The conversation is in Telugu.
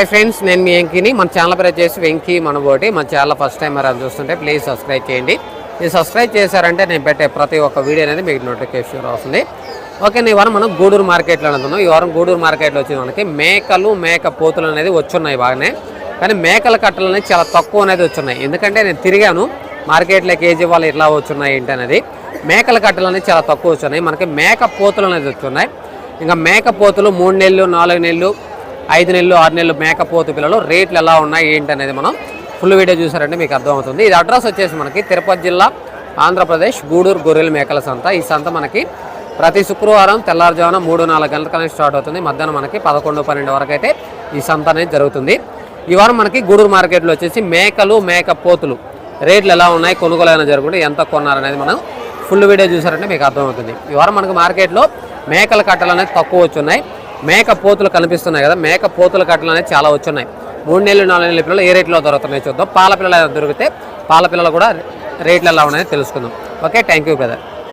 హాయ్ ఫ్రెండ్స్ నేను మీ వెంకీని. మన ఛానల్ పేరు వచ్చేసి వెంకీ మనబోటి. మన ఛానల్ ఫస్ట్ టైం మరి చూస్తుంటే ప్లీజ్ సబ్స్క్రైబ్ చేయండి. మీరు సబ్స్క్రైబ్ చేశారంటే నేను పెట్టే ప్రతి ఒక్క వీడియో అనేది మీకు నోటిఫికేషన్ వస్తుంది ఓకే ఈ వారం మనం గూడూరు మార్కెట్లో అనుకున్నాం ఈ వారం గూడూరు మార్కెట్లో వచ్చిన మనకి మేకలు మేక పోతులు అనేది వచ్చున్నాయి బాగానే. కానీ మేకల కట్టలు అనేది చాలా తక్కువ అనేది వచ్చున్నాయి. ఎందుకంటే నేను తిరిగాను. మార్కెట్లో కేజీ వాళ్ళు ఇట్లా వచ్చున్నాయి ఏంటి అనేది. మేకల కట్టలు అనేది చాలా తక్కువ వచ్చున్నాయి. మనకి మేక పోతులు అనేది వచ్చున్నాయి. ఇంకా మేక పోతులు మూడు నెలలు నాలుగు నెలలు ఐదు నెలలు ఆరు నెలలు మేకపోతు పిల్లలు రేట్లు ఎలా ఉన్నాయి ఏంటి అనేది మనం ఫుల్ వీడియో చూసారంటే మీకు అర్థమవుతుంది. ఇది అడ్రస్ వచ్చేసి మనకి తిరుపతి జిల్లా ఆంధ్రప్రదేశ్ గూడూరు గొర్రెల మేకల సంత. ఈ సంత మనకి ప్రతి శుక్రవారం తెల్లారుజామున మూడు నాలుగు గంటల స్టార్ట్ అవుతుంది. మధ్యాహ్నం మనకి పదకొండు పన్నెండు వరకు అయితే ఈ సంత అనేది జరుగుతుంది. ఈ వారం మనకి గూడూరు మార్కెట్లో వచ్చేసి మేకలు మేక పోతులు రేట్లు ఎలా ఉన్నాయి కొనుగోలు అయినా జరుగుతుంది ఎంత కొన్నారనేది మనం ఫుల్ వీడియో చూసారంటే మీకు అర్థమవుతుంది. ఈ వారం మనకి మార్కెట్లో మేకల కట్టలు అనేది తక్కువ వచ్చున్నాయి. మేక పోతులు కనిపిస్తున్నాయి కదా మేక పోతుల కట్టలు అనేది చాలా వచ్చున్నాయి. మూడు నెలలు నాలుగు నెలల పిల్లలు ఏ రేట్లో దొరుకుతున్నాయి చూద్దాం. పాల పిల్లలు దొరికితే పాల పిల్లలు కూడా రేట్లు ఎలా ఉన్నాయో తెలుసుకుందాం. Okay thank you brother